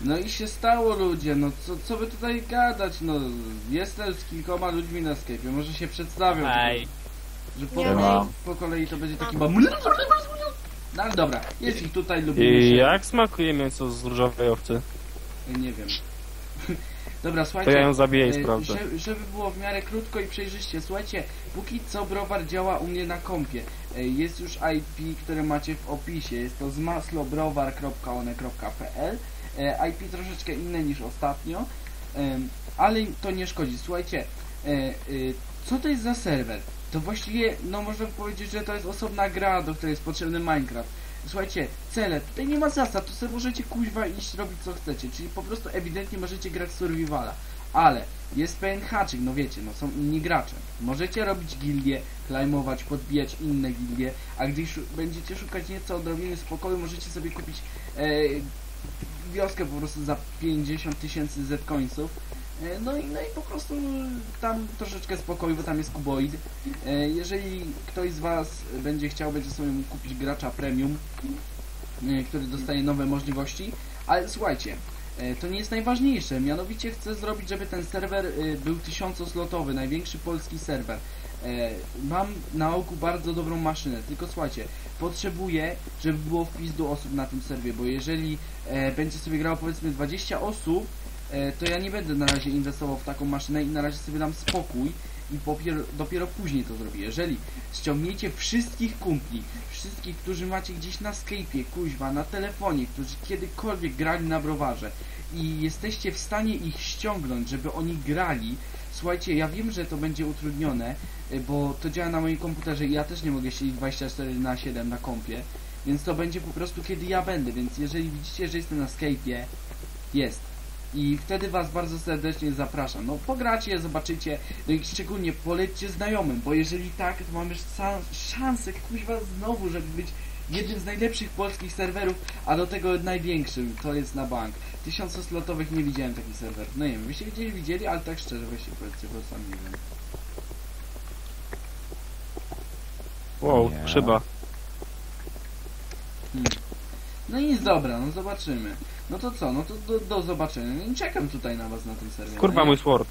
No i się stało ludzie, no co, co by tutaj gadać, no jestem z kilkoma ludźmi na Skype'ie, może się przedstawią, Ej, że po, Nie kolei, po kolei to będzie taki bam... No ale dobra, jest ich tutaj, lubimy i się, jak smakuje mięso z różowej owcy? nie wiem. Dobra, To słuchajcie, ja ją zabiję i e, sprawdzę. że- żeby było w miarę krótko i przejrzyście, słuchajcie, póki co browar działa u mnie na kompie. E, Jest już IP, które macie w opisie, jest to zmaslobrowar.one.pl IP troszeczkę inne niż ostatnio, ale to nie szkodzi. Słuchajcie, e, e, co to jest za serwer? To właściwie, no można powiedzieć, że to jest osobna gra, do której jest potrzebny Minecraft. Słuchajcie, cele, tutaj nie ma zasad, tu sobie możecie kuźwa iść robić co chcecie, czyli po prostu ewidentnie możecie grać survivala, ale jest pewien haczyk, no wiecie, no są inni gracze. Możecie robić gildie, klejmować, podbijać inne gildie, a gdy szu będziecie szukać nieco odrobiny spokoju, możecie sobie kupić e, wioskę po prostu za 50 tysięcy z-coinsów. E, No i, no i po prostu tam troszeczkę spokoju, bo tam jest kuboid. E, Jeżeli ktoś z Was będzie chciał, będzie sobie kupić gracza premium, e, który dostaje nowe możliwości, ale słuchajcie, to nie jest najważniejsze, mianowicie chcę zrobić, żeby ten serwer był tysiącoslotowy, największy polski serwer. E, Mam na oku bardzo dobrą maszynę, tylko słuchajcie, potrzebuję, żeby było wpis do osób na tym serwie, bo jeżeli e, będzie sobie grało powiedzmy 20 osób, e, to ja nie będę na razie inwestował w taką maszynę i na razie sobie dam spokój i dopiero, dopiero później to zrobię. Jeżeli ściągniecie wszystkich kumpli, wszystkich, którzy macie gdzieś na Skype'ie, kuźwa, na telefonie, którzy kiedykolwiek grali na browarze i jesteście w stanie ich ściągnąć, żeby oni grali, słuchajcie, ja wiem, że to będzie utrudnione, y, bo to działa na moim komputerze i ja też nie mogę siedzieć 24 na 7 na kompie, więc to będzie po prostu kiedy ja będę, więc jeżeli widzicie, że jestem na Skype'ie, jest. I wtedy Was bardzo serdecznie zapraszam. No pogracie, zobaczycie, no i szczególnie polećcie znajomym, bo jeżeli tak, to mamy szansę, kuźwa, znowu, żeby być jednym z najlepszych polskich serwerów, a do tego największym, to jest na bank. Tysiącoslotowych nie widziałem takich serwerów. No nie wiem, byście widzieli, widzieli, ale tak szczerze, weźcie powiedzcie, bo sam nie wiem. Wow, Nie. szyba. No i nic, dobra, no zobaczymy. No to co, no to do, do zobaczenia. I czekam tutaj na was na tym serwerze. Kurwa no, mój sword.